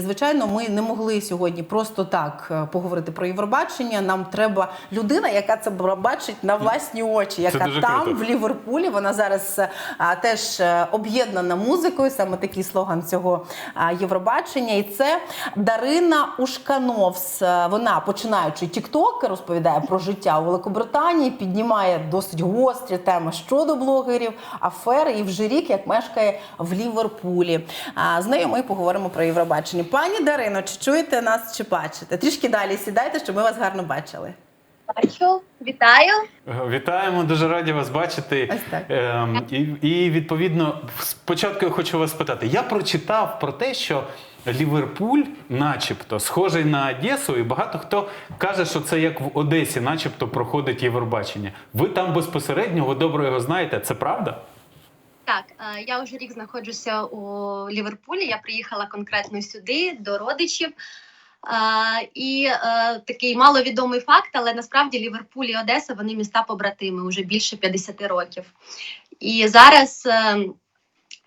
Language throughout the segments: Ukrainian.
Звичайно, ми не могли сьогодні просто так е, поговорити про Євробачення. Нам треба людина, яка це бачить на власні очі, яка там круто. в Ліверпулі. Вона зараз е, а, теж е, об'єднана музикою. Саме такий слоган цього а, Євробачення. І це Дарина Ушкановс. Вона починаючи тіктокер, розповідає про життя у Великобританії, піднімає досить гострі теми щодо блогерів, афери і вже рік як мешкає в Ліверпулі. А з нею ми поговоримо про Євробачення. Пані Дарино, чи чуєте нас, чи бачите? Трішки далі сідайте, щоб ми вас гарно бачили. Бачу, вітаю. Вітаємо, дуже раді вас бачити. Ось так. Ем, і, і відповідно, спочатку я хочу вас спитати. Я прочитав про те, що Ліверпуль, начебто, схожий на Одесу, і багато хто каже, що це як в Одесі, начебто, проходить Євробачення. Ви там безпосередньо, ви добре його знаєте. Це правда? Так, е, я вже рік знаходжуся у Ліверпулі. Я приїхала конкретно сюди до родичів. Е, І е, такий маловідомий факт, але насправді Ліверпуль і Одеса вони міста побратими вже більше 50 років. І зараз, е,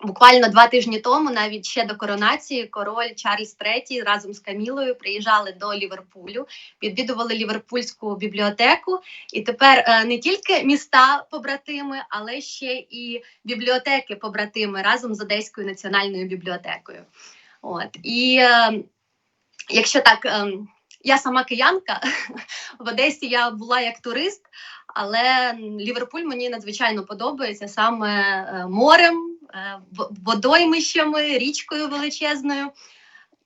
буквально два тижні тому, навіть ще до коронації, король Чарльз III разом з Камілою приїжджали до Ліверпулю, відвідували Ліверпульську бібліотеку. І тепер е, не тільки міста побратими, але ще і бібліотеки побратими разом з Одеською національною бібліотекою. От і е, якщо так, е, я сама киянка, в Одесі я була як турист, але Ліверпуль мені надзвичайно подобається саме е, морем, водоймищами, річкою величезною.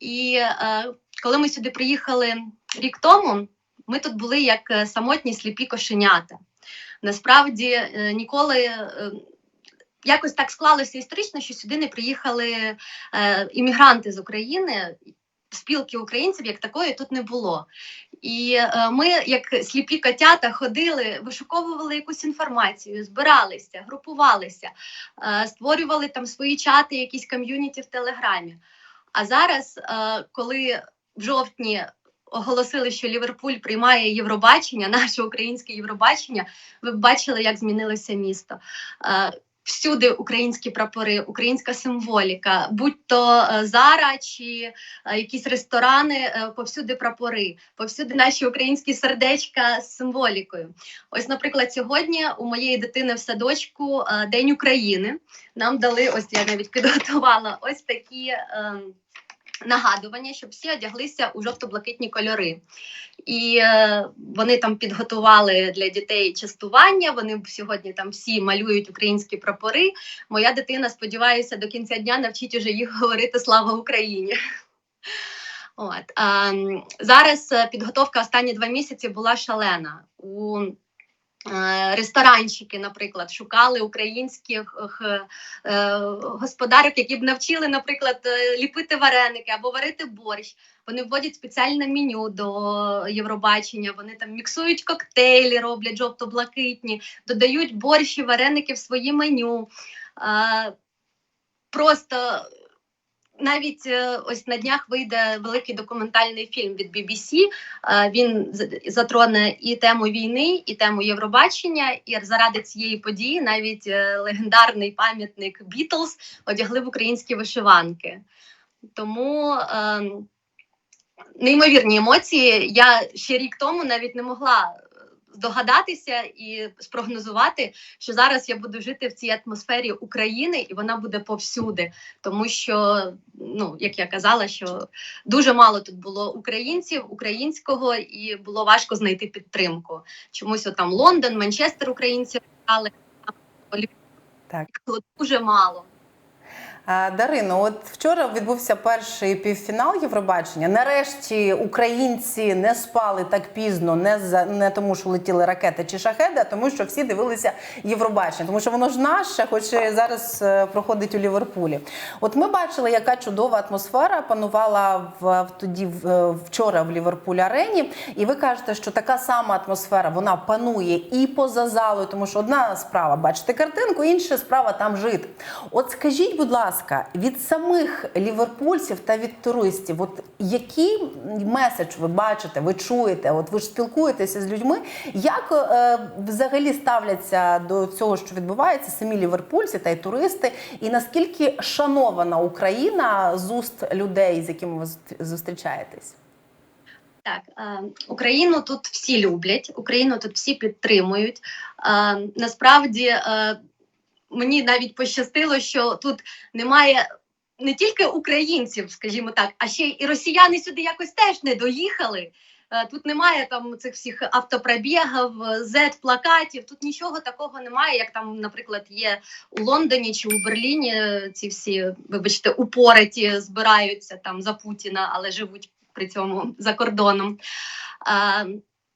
І е, коли ми сюди приїхали рік тому, ми тут були як е, самотні сліпі кошенята. Насправді е, ніколи. е, Якось так склалося історично, що сюди не приїхали е, іммігранти з України, спілки українців як такої тут не було. І е, ми, як сліпі котята, ходили, вишуковували якусь інформацію, збиралися, групувалися, е, створювали там свої чати, якісь ком'юніті в Телеграмі. А зараз, е, коли в жовтні оголосили, що Ліверпуль приймає Євробачення, наше українське Євробачення, ви б бачили, як змінилося місто. Всюди українські прапори, українська символіка, будь то е, Зара чи е, якісь ресторани, е, повсюди прапори, повсюди наші українські сердечка з символікою. Ось, наприклад, сьогодні у моєї дитини в садочку День України. Нам дали ось я навіть підготувала ось такі. Ем, Нагадування, щоб всі одяглися у жовто-блакитні кольори, і е, вони там підготували для дітей частування. Вони сьогодні там всі малюють українські прапори. Моя дитина, сподіваюся, до кінця дня навчить уже їх говорити Слава Україні. От а, м, зараз е, підготовка останні два місяці була шалена. У е, ресторанчики, наприклад, шукали українських е, е, господарок, які б навчили, наприклад, е, ліпити вареники або варити борщ. Вони вводять спеціальне меню до Євробачення. Вони там міксують коктейлі, роблять жовто-блакитні, додають борщ і вареники в свої меню. Е, просто навіть е, ось на днях вийде великий документальний фільм від BBC. Е, Він затроне і тему війни, і тему Євробачення. І заради цієї події навіть е, легендарний пам'ятник Бітлз одягли в українські вишиванки. Тому е, неймовірні емоції. Я ще рік тому навіть не могла здогадатися і спрогнозувати, що зараз я буду жити в цій атмосфері України, і вона буде повсюди. Тому що, ну як я казала, що дуже мало тут було українців, українського, і було важко знайти підтримку. Чомусь там Лондон, Манчестер українців але Так. дуже мало. А, Дарино, от вчора відбувся перший півфінал Євробачення. Нарешті українці не спали так пізно, не за не тому, що летіли ракети чи шахеди, а тому, що всі дивилися Євробачення, тому що воно ж наше, хоч і зараз е, проходить у Ліверпулі. От ми бачили, яка чудова атмосфера панувала в, тоді е, вчора в Ліверпуль арені. І ви кажете, що така сама атмосфера вона панує і поза залою, тому що одна справа бачити картинку, інша справа там жити. От скажіть, будь ласка, ласка, від самих ліверпульців та від туристів, от який меседж ви бачите, ви чуєте? От ви ж спілкуєтеся з людьми. Як е, взагалі ставляться до цього, що відбувається, самі ліверпульці та й туристи, і наскільки шанована Україна з уст людей, з якими ви зустрічаєтесь? Так, е, Україну тут всі люблять, Україну тут всі підтримують. Е, насправді е, мені навіть пощастило, що тут немає не тільки українців, скажімо так, а ще і росіяни сюди якось теж не доїхали. Е, Тут немає там цих всіх автопробігів, зет-плакатів. Тут нічого такого немає, як там, наприклад, є у Лондоні чи у Берліні. е, Ці всі, вибачте, упораті збираються там за Путіна, але живуть при цьому за кордоном.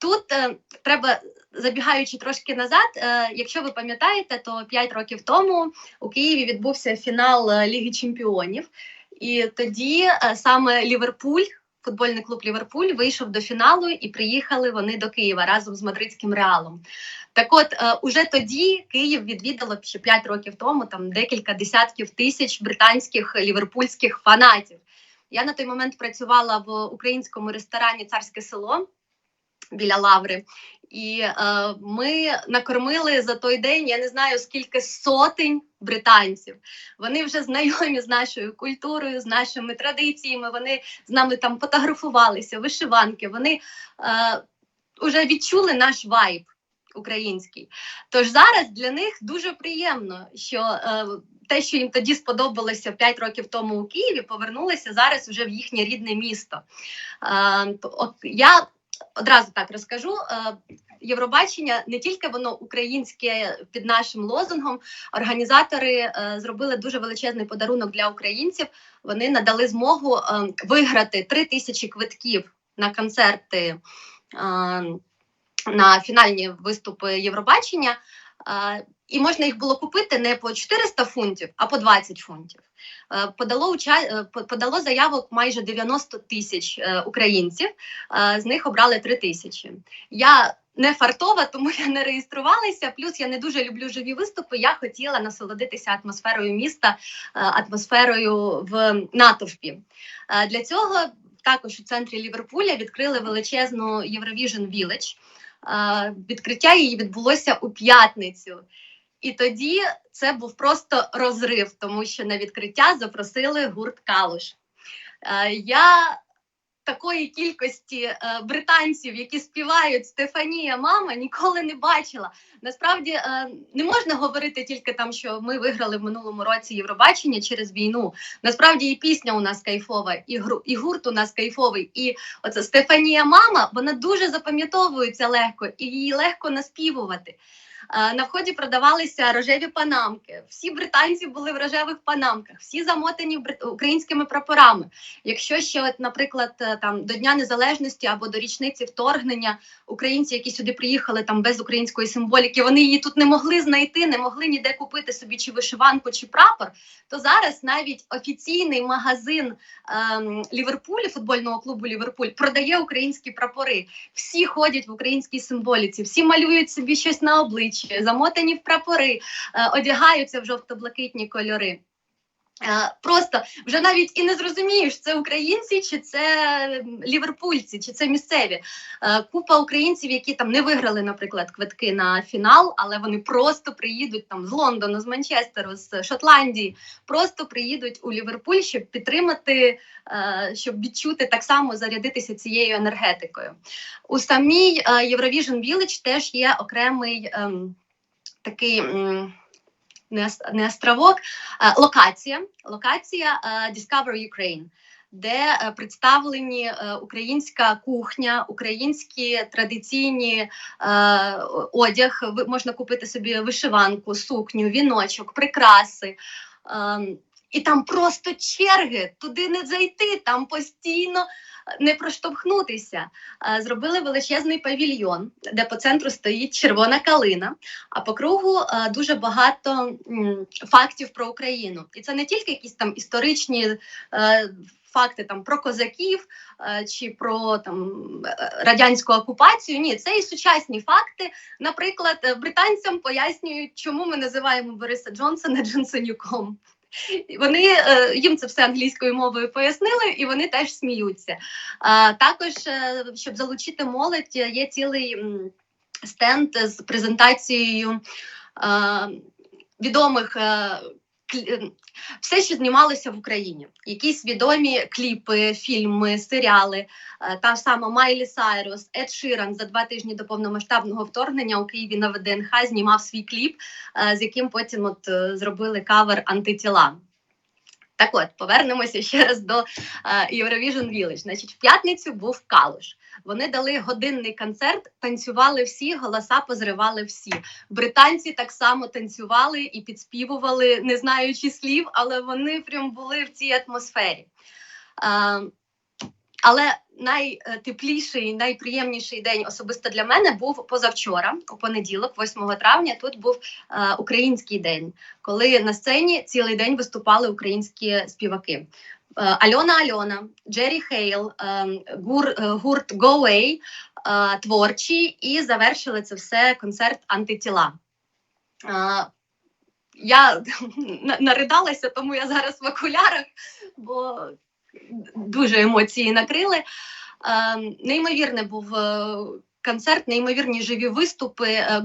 Тут е, треба, забігаючи трошки назад, е, якщо ви пам'ятаєте, то 5 років тому у Києві відбувся фінал е, Ліги Чемпіонів, і тоді е, саме Ліверпуль. Футбольний клуб Ліверпуль вийшов до фіналу і приїхали вони до Києва разом з мадридським реалом. Так от, е, уже тоді Київ відвідало ще 5 років тому там декілька десятків тисяч британських ліверпульських фанатів. Я на той момент працювала в українському ресторані Царське село біля Лаври, і е, ми накормили за той день, я не знаю скільки сотень британців. Вони вже знайомі з нашою культурою, з нашими традиціями. Вони з нами там фотографувалися, вишиванки. Вони е, вже відчули наш вайб український. Тож зараз для них дуже приємно, що е, те, що їм тоді сподобалося 5 років тому у Києві, повернулося зараз вже в їхнє рідне місто. Е, я одразу так розкажу. Е, Євробачення не тільки воно українське під нашим лозунгом. Організатори е, зробили дуже величезний подарунок для українців. Вони надали змогу е, виграти три тисячі квитків на концерти. На фінальні виступи Євробачення, і можна їх було купити не по 400 фунтів, а по 20 фунтів. Е, Подало е, подало заявок майже 90 тисяч е, українців, з них обрали 3 тисячі. Я не фартова, тому я не реєструвалася. Плюс я не дуже люблю живі виступи. Я хотіла насолодитися атмосферою міста, атмосферою в натовпі. Для цього також у центрі Ліверпуля відкрили величезну Eurovision Village. Відкриття її відбулося у п'ятницю. І тоді це був просто розрив, тому що на відкриття запросили гурт Калуш. Е, Я такої кількості е, британців, які співають Стефанія, мама, ніколи не бачила. Насправді е, не можна говорити тільки там, що ми виграли в минулому році Євробачення через війну. Насправді і пісня у нас кайфова, і гру і гурт у нас кайфовий. І оце Стефанія, мама, вона дуже запам'ятовується легко і її легко наспівувати. Е, На вході продавалися рожеві панамки. Всі британці були в рожевих панамках, всі замотані українськими прапорами. Якщо ще, от, наприклад, е, там до Дня Незалежності або до річниці вторгнення українці, які сюди приїхали там без української символіки, вони її тут не могли знайти, не могли ніде купити собі чи вишиванку, чи прапор. То зараз навіть офіційний магазин ем, Ліверпулю, футбольного клубу Ліверпуль, продає українські прапори. Всі ходять в українській символіці, всі малюють собі щось на обличчі, замотані в прапори, е, одягаються в жовто-блакитні кольори. Е, Просто вже навіть і не зрозумієш, це українці, чи це ліверпульці, чи це місцеві. Е, Купа українців, які там не виграли, наприклад, квитки на фінал, але вони просто приїдуть там з Лондону, з Манчестеру, з Шотландії, просто приїдуть у Ліверпуль, щоб підтримати, е, щоб відчути так само зарядитися цією енергетикою. У самій Eurovision Village теж є окремий ем, такий. Не, островок, локація, локація Discover Ukraine, де е, представлені е, українська кухня, українські традиційні е, одяг. Можна купити собі вишиванку, сукню, віночок, прикраси. Ем, і там просто черги, туди не зайти, там постійно не проштовхнутися. Е, Зробили величезний павільйон, де по центру стоїть червона калина, а по кругу е, дуже багато фактів про Україну. І це не тільки якісь там історичні. е, Факти там про козаків е, чи про там е, радянську окупацію. Ні, це і сучасні факти. Наприклад, е, британцям пояснюють, чому ми називаємо Бориса Джонсона Джонсонюком. Вони е, їм це все англійською мовою пояснили, і вони теж сміються. Також, е, щоб залучити молодь, є цілий стенд з презентацією е, відомих. Е, все, що знімалося в Україні, якісь відомі кліпи, фільми, серіали. Е, Та сама Майлі Сайрус, Ед Ширан за два тижні до повномасштабного вторгнення у Києві на ВДНХ знімав свій кліп, е, з яким потім от зробили кавер антитіла. Так от, повернемося ще раз до е, Eurovision Village. Значить, в п'ятницю був Калуш. Вони дали годинний концерт, танцювали всі, голоса позривали всі. Британці так само танцювали і підспівували, не знаючи слів, але вони прям були в цій атмосфері. Але найтепліший, найприємніший день особисто для мене був позавчора, у понеділок, 8 травня. Тут був е, український день, коли на сцені цілий день виступали українські співаки. Е, Альона Альона, Джері Хейл, е, гур, е, гурт е, творчі, і завершили це все концерт антитіла. Я на- наридалася, тому я зараз в окулярах, бо дуже емоції накрили. Е, неймовірний був е, концерт, неймовірні живі виступи. Е,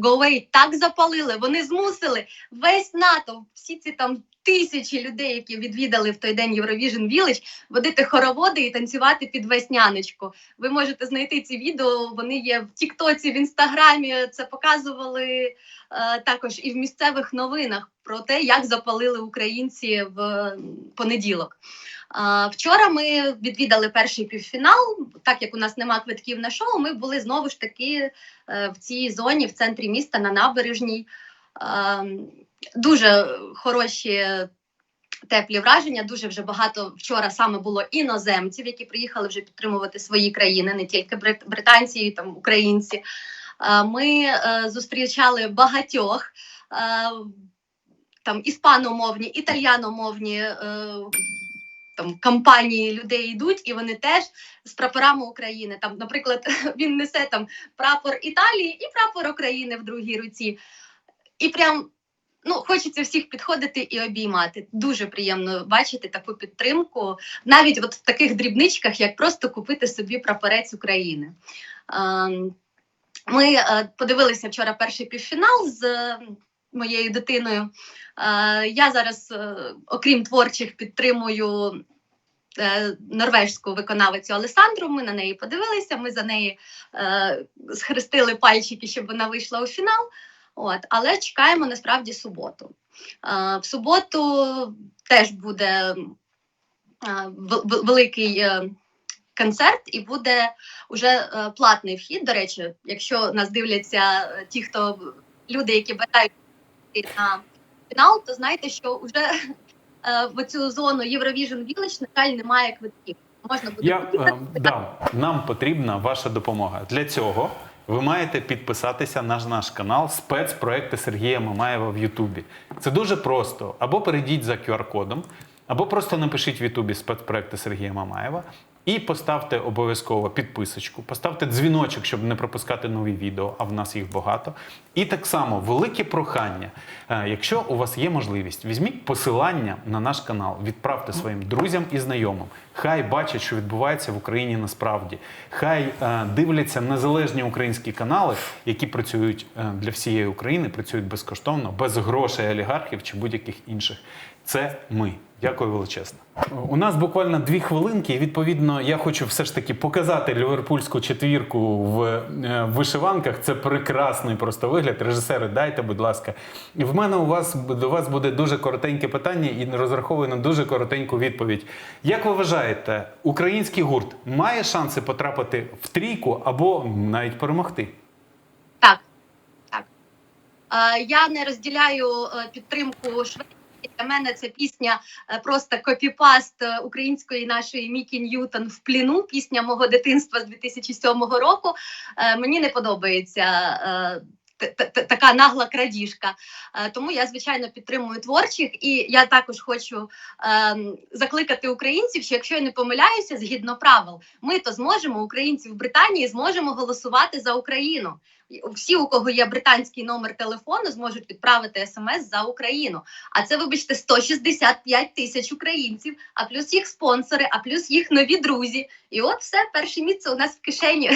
так запалили. Вони змусили весь НАТО, всі ці там тисячі людей, які відвідали в той день Eurovision Village, водити хороводи і танцювати під весняночку. Ви можете знайти ці відео. Вони є в Тіктоці, в Інстаграмі. Це показували е, також і в місцевих новинах про те, як запалили українці в понеділок. Вчора ми відвідали перший півфінал. Так як у нас нема квитків на шоу, ми були знову ж таки е, в цій зоні, в центрі міста на набережній. Дуже хороші. Теплі враження, дуже вже багато вчора саме було іноземців, які приїхали вже підтримувати свої країни, не тільки британці, і там українці. Ми е, зустрічали багатьох е, там іспаномовні, італіяномовні е, там компанії людей йдуть, і вони теж з прапорами України. Там, наприклад, він несе там прапор Італії і прапор України в другій руці. І прям ну, хочеться всіх підходити і обіймати. Дуже приємно бачити таку підтримку, навіть от в таких дрібничках, як просто купити собі прапорець України. Ем, Ми е, подивилися вчора перший півфінал з е, моєю дитиною. Е, Я зараз, окрім творчих, підтримую норвежську виконавицю Алесандру. Ми на неї подивилися. Ми за неї е, схрестили пальчики, щоб вона вийшла у фінал. От, але чекаємо насправді суботу. Е, в суботу теж буде е, вел- вел- великий е, концерт, і буде уже е, платний вхід. До речі, якщо нас дивляться е, ті, хто люди, які бажають на фінал, то знайте, що вже е, в цю зону Eurovision Village, на жаль, немає квитків. Можна буде Я е, да, нам потрібна ваша допомога. Для цього ви маєте підписатися на наш канал спецпроекти Сергія Мамаєва в Ютубі. Це дуже просто. Або перейдіть за QR-кодом, або просто напишіть в Ютубі спецпроекти Сергія Мамаєва і поставте обов'язково підписочку, поставте дзвіночок, щоб не пропускати нові відео, а в нас їх багато. І так само велике прохання. е, Якщо у вас є можливість, візьміть посилання на наш канал, відправте своїм друзям і знайомим. Хай бачать, що відбувається в Україні насправді. Хай е, дивляться незалежні українські канали, які працюють е, для всієї України, працюють безкоштовно, без грошей олігархів чи будь-яких інших. Це ми. Дякую величезно. У нас буквально дві хвилинки. і Відповідно, я хочу все ж таки показати ліверпульську четвірку в е, вишиванках. Це прекрасний просто вигляд. Режисери, дайте, будь ласка. І в мене у вас до вас буде дуже коротеньке питання і розраховую на дуже коротеньку відповідь. Як ви вважаєте, український гурт має шанси потрапити в трійку або навіть перемогти? Так, так. Е, я не розділяю е, підтримку Швеції. Для мене це пісня е, просто копіпаст е, української нашої Мікі Ньютон в пліну. Пісня мого дитинства з 2007 року. Е, мені не подобається така нагла крадіжка. Е, Тому я звичайно підтримую творчих, і я також хочу ем, закликати українців, що якщо я не помиляюся, згідно правил, ми то зможемо українці в Британії зможемо голосувати за Україну. Всі, у кого є британський номер телефону, зможуть відправити смс за Україну. А це, вибачте, 165 тисяч українців, а плюс їх спонсори, а плюс їх нові друзі. І от все перше місце у нас в кишені.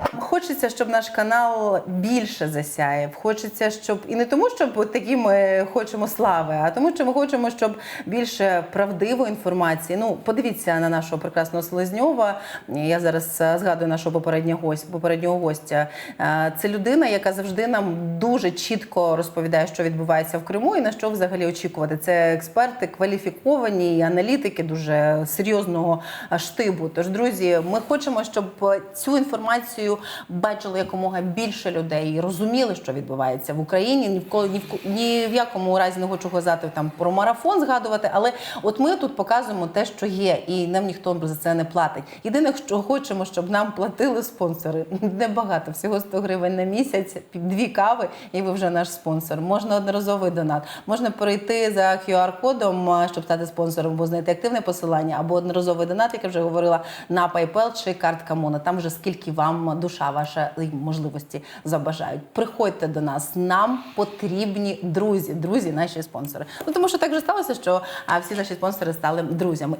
Хочеться, щоб наш канал більше засяяв. Хочеться, щоб і не тому, щоб такі ми хочемо слави, а тому, що ми хочемо, щоб більше правдивої інформації. Ну, подивіться на нашого прекрасного Селезньова. Я зараз е, згадую нашого попереднього гостя. Попереднього гостя. Е, Це людина, яка завжди нам дуже чітко розповідає, що відбувається в Криму, і на що взагалі очікувати. Це експерти кваліфіковані і аналітики дуже серйозного е, штибу. Тож, друзі, ми хочемо, щоб цю інформацію бачили якомога більше людей і розуміли, що відбувається в Україні. Ні в ко- ні в ні в якому разі не хочу казати там про марафон згадувати, але от ми тут показуємо те, що є, і нам ніхто за це не платить. Єдине, що хочемо, щоб нам платили спонсори. Небагато, всього 100 гривень на місяць, дві кави, і ви вже наш спонсор. Можна одноразовий донат. Можна перейти за QR-кодом, щоб стати спонсором, або знайти активне посилання, або одноразовий донат, як я вже говорила, на PayPal чи картка Мона. Там вже скільки вам душа ваша і можливості забажають. Приходьте до нас. Нам потрібні друзі, друзі, наші спонсори. Ну тому що так же сталося, що всі наші спонсори стали друзями.